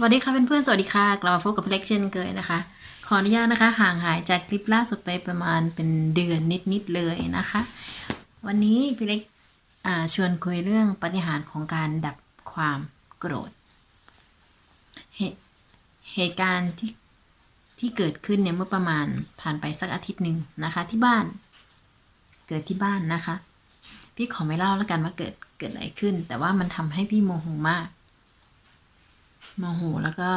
สวัสดีค่ะเเพื่อนๆสวัสดีค่ะกลับมาพบกับเล็กเช่นเคยนะคะ ขออนุญาตนะคะ ห่างหายจากคลิปล่าสุดไปประมาณเป็นเดือนนิดๆเลยนะคะ วันนี้พี่เล็กชวนคุยเรื่องปฏิหารของการดับความโกรธ เหตุเหตุการณ์ที่ที่เกิดขึ้นเนี่ยเมื่อประมาณผ่านไปสักอาทิตย์หนึ่งนะคะ ที่บ้าน เกิดที่บ้านนะคะ พี่ขอไม่เล่าแล้วกันว่าเกิดเกิดอะไรขึ้น แต่ว่ามันทำให้พี่โมโหมาก โมโหแล้วก็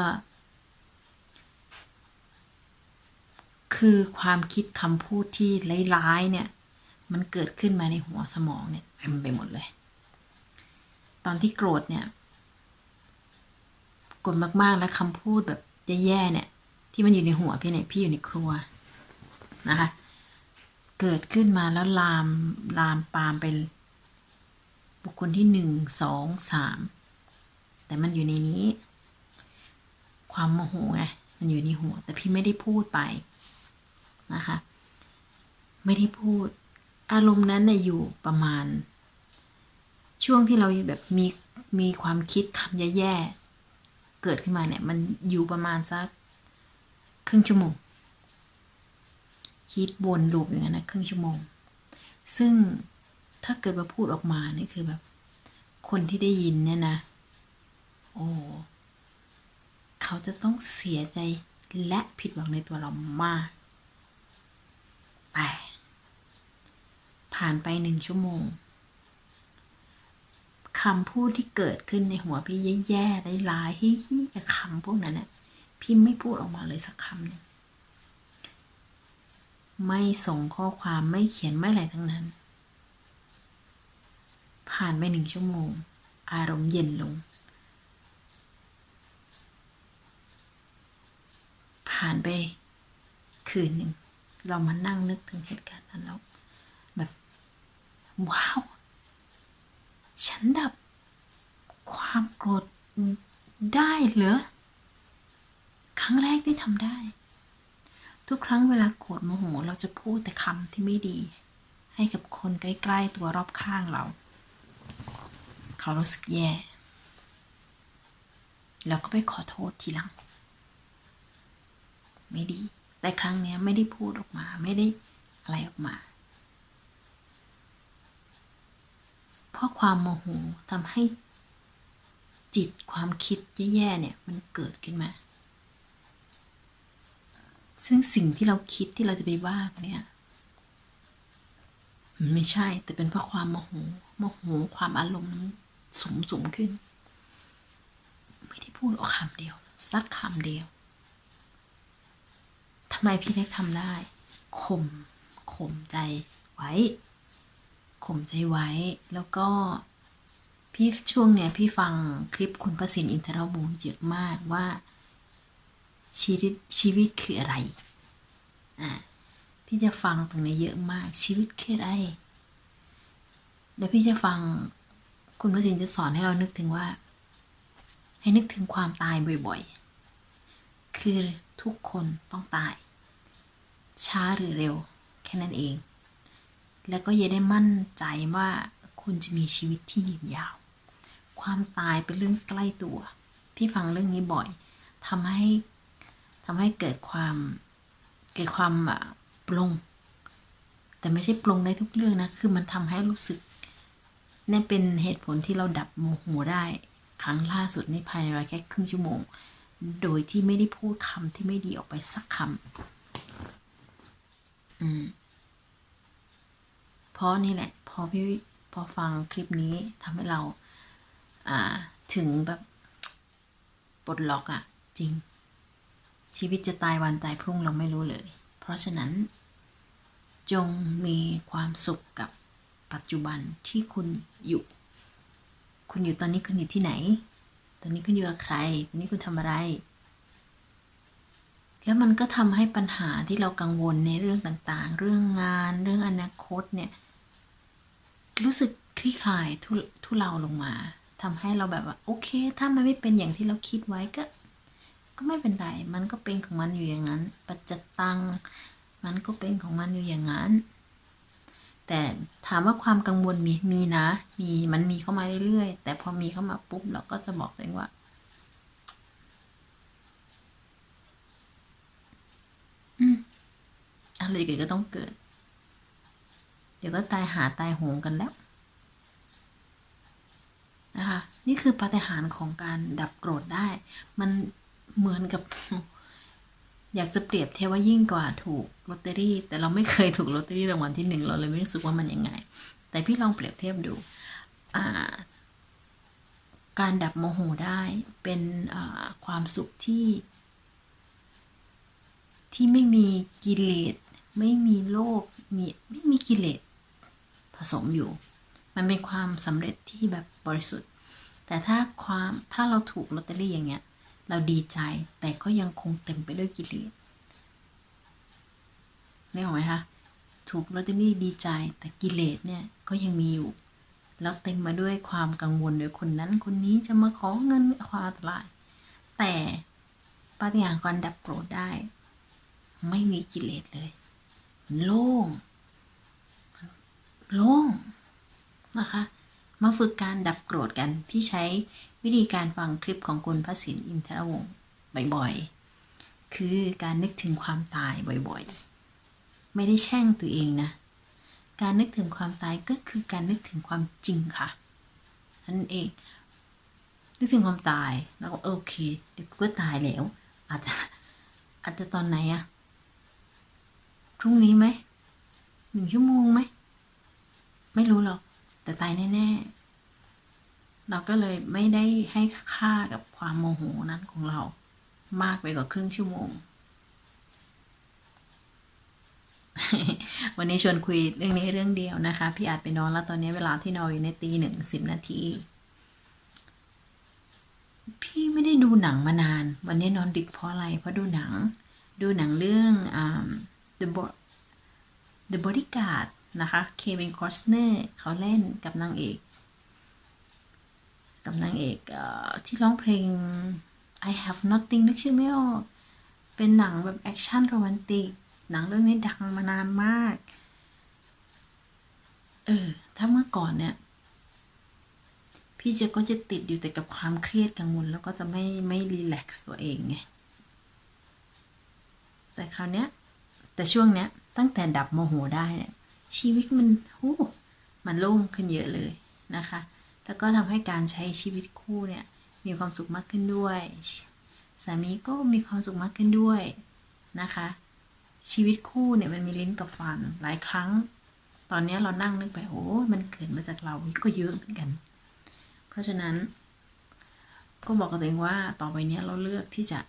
คือความคิดคำพูดที่ร้ายๆเนี่ย มันเกิดขึ้นมาในหัวสมองเนี่ยเต็มไปหมดเลย ตอนที่โกรธเนี่ยโกรธมากๆแล้วคำพูดแบบแย่ๆเนี่ย ที่มันอยู่ในหัวพี่เนี่ยพี่อยู่ในครัวนะคะ เกิดขึ้นมาแล้วลามลามปามไปบุคคลที่หนึ่งสองสามแต่มันอยู่ในนี้ ความโมโหไงมันอยู่ในหัว แต่พี่ไม่ได้พูดไปนะคะ ไม่ได้พูด อารมณ์นั้นน่ะอยู่ประมาณ ช่วงที่เราแบบมีมีความคิดคำแย่ๆเกิดขึ้นมาเนี่ย มันอยู่ประมาณสักครึ่งชั่วโมงคิดวนลูปอย่างนั้นนะครึ่งชั่วโมง ซึ่งถ้าเกิดมาพูดออกมานี่คือแบบ คนที่ได้ยินเนี่ยนะ โอ้ เขาจะต้องเสียใจและผิดหวังในตัวเรามากแต่ผ่านไปหนึ่งชั่วโมงคำพูดที่เกิดขึ้นในหัวพี่แย่ๆไร้ายฮิๆแต่คำพวกนั้นเนี่ยพี่ไม่พูดออกมาเลยสักคำหนึงไม่ส่งข้อความไม่เขียนไม่อะไรทั้งนั้น ผ่านไปหนึ่งชั่วโมง อารมณ์เย็นลง ผ่านไปคืนหนึ่ง เรามานั่งนึกถึงเหตุการณ์นั้นแล้วแบบ ว้าว ฉันดับความโกรธได้เหรอ ครั้งแรกที่ทำได้ ทุกครั้งเวลาโกรธโมโห เราจะพูดแต่คำที่ไม่ดี ให้กับคนใกล้ ๆ ตัวรอบข้างเรา เขารู้สึกแย่ แล้วก็ไปขอโทษทีหลัง ไม่ดี แต่ครั้งนี้ไม่ได้พูดออกมา ไม่ได้อะไรออกมา เพราะความโมโหทำให้จิตความคิดแย่ๆเนี่ยมันเกิดขึ้นมา ซึ่งสิ่งที่เราคิดที่เราจะไปว่าเนี่ยมันไม่ใช่ แต่เป็นเพราะความโมโหโมโหความอารมณ์สมสมขึ้น ไม่ได้พูดออกคำเดียวสักคำเดียวำไมพี่เล็กทำได้ข่มข่มใจไว้ข่มใจไว้ แล้วก็พี่ช่วงเนี้ยพี่ฟังคลิปคุณประสิทธิ์อินทรบูรณ์เยอะมากว่าชีวิตชีวิตคืออะไร อ่า พี่จะฟังตรงนี้เยอะมาก ชีวิตคืออะไร เดี๋ยวพี่จะฟังคุณประสิทธิ์จะสอนให้เรานึกถึงว่า ให้นึกถึงความตายบ่อยๆ คือทุกคนต้องตาย ช้าหรือเร็ว แค่นั้นเอง แล้วก็อย่าได้มั่นใจว่าคุณจะมีชีวิตที่ยืนยาว ความตายเป็นเรื่องใกล้ตัว พี่ฟังเรื่องนี้บ่อยทำให้ทำให้เกิดความเกิดความปลง แต่ไม่ใช่ปลงได้ทุกเรื่องนะ คือมันทำให้รู้สึกนี่เป็นเหตุผลที่เราดับโมโหได้ครั้งล่าสุดในภายในเวลาแค่ครึ่งชั่วโมง โดยที่ไม่ได้พูดคำที่ไม่ดีออกไปสักคำ อืมเพราะนี่แหละ พอพี่พอฟังคลิปนี้ทำให้เรา อ่า ถึงแบบปลดล็อกอะจริง ชีวิตจะตายวันตายพรุ่งเราไม่รู้เลย เพราะฉะนั้น จงมีความสุขกับปัจจุบันที่คุณอยู่ คุณอยู่ตอนนี้คุณอยู่ที่ไหน ตอนนี้คุณอยู่กับใคร ตอนนี้คุณทำอะไร แล้วมันก็ทำให้ปัญหาที่เรากังวลในเรื่องต่างๆ เรื่องงาน เรื่องอนาคตเนี่ย รู้สึกคลี่คลายทุทุเลาลงมาทำให้เราแบบว่า โอเค ถ้ามันไม่เป็นอย่างที่เราคิดไว้ก็ ก็ไม่เป็นไร มันก็เป็นของมันอยู่อย่างนั้น ปัจจตัง มันก็เป็นของมันอยู่อย่างนั้น แต่ถามว่าความกังวลมีมีนะ มีมันมีเข้ามาเรื่อยๆ แต่พอมีเข้ามาปุ๊บเราก็จะบอกตัวเองว่า เลยเกิดก็ต้องเกิด เดี๋ยวก็ตายหาตายโหงกันแล้วนะคะนี่คือปาฏิหาริย์ของการดับโกรธได้ มันเหมือนกับ อยากจะเปรียบเทียบว่ายิ่งกว่าถูกลอตเตอรี่ แต่เราไม่เคยถูกลอตเตอรี่รางวัลที่หนึ่งเราเลยไม่รู้สึกว่ามันยังไง แต่พี่ลองเปรียบเทียบดูการดับโมโหได้เป็นความสุขที่ ที่ไม่มีกิเลส ไม่มีโลภมีไม่มีกิเลสผสมอยู่ มันเป็นความสำเร็จที่แบบบริสุทธิ์ แต่ถ้าความถ้าเราถูกลอตเตอรี่อย่างเงี้ย เราดีใจแต่ก็ยังคงเต็มไปด้วยกิเลสไม่ออไหมคะถูกลอตเตอรี่ดีใจแต่กิเลสเนี่ยก็ยังมีอยู่ แล้วเต็มมาด้วยความกังวลโดยคนนั้นคนนี้จะมาขอเงินความอันตราย แต่ปฏิหารย์การดับโกรธได้ ไม่มีกิเลสเลย โล่ง โล่งนะคะ มาฝึกการดับโกรธกัน พี่ใช้วิธีการฟังคลิปของคุณพระสินอินทรวงศ์บ่อยๆ คือการนึกถึงความตายบ่อยๆ ไม่ได้แช่งตัวเองนะ การนึกถึงความตายก็คือการนึกถึงความจริงค่ะนั่นเอง นึกถึงความตายแล้วก็โอเคเดี๋ยวก็ตายแล้ว อาจจะอาจจะตอนไหนอะ พรุ่งนี้ไหมหนึ่งชั่วโมงไหม ไม่รู้หรอก แต่ตายแน่ๆ เราก็เลยไม่ได้ให้ค่ากับความโมโหนั้นของเรา มากไปกว่าครึ่งชั่วโมง วันนี้ชวนคุยเรื่องนี้เรื่องเดียวนะคะ พี่อาจไปนอนแล้วตอนนี้เวลาที่นอนอยู่ในตีหนึ่งสิบนาที พี่ไม่ได้ดูหนังมานาน วันนี้นอนดึกเพราะอะไร เพราะดูหนัง ดูหนังเรื่องอ่า The Bo- The Bodyguard นะคะเควินคอสเนอร์เขาเล่นกับนางเอก กับนางเอกเอ่อที่ร้องเพลง I have nothing นึกชื่อไม่ออก เป็นหนังแบบแอคชั่นโรแมนติก หนังเรื่องนี้ดังมานานมาก เออ ถ้าเมื่อก่อนเนี่ย พี่เจะก็จะติดอยู่แต่กับความเครียดกังวล แล้วก็จะไม่ไม่รีแลกซ์ตัวเองไง แต่คราวเนี้ย แต่ช่วงเนี้ยตั้งแต่ดับโมโหได้เนี่ยชีวิตมันโอ้มันโล่งขึ้นเยอะเลยนะคะ แล้วก็ทำให้การใช้ชีวิตคู่เนี่ยมีความสุขมากขึ้นด้วย สามีก็มีความสุขมากขึ้นด้วยนะคะ ชีวิตคู่เนี่ยมันมีลิ้นกับฟันหลายครั้ง ตอนเนี้ยเรานั่งนึกไปโอ้มันเกิดมาจากเราก็เยอะเหมือนกัน เพราะฉะนั้น ก็บอกกับตัวเองว่าต่อไปเนี้ยเราเลือกที่จะ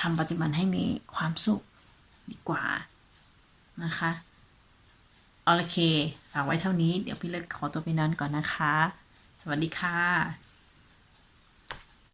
ทำปัจจุบันให้มีความสุขดีกว่า นะคะโอเค ฝากไว้เท่านี้ เดี๋ยวพี่เล็กขอตัวไปนอนก่อนนะคะ สวัสดีค่ะ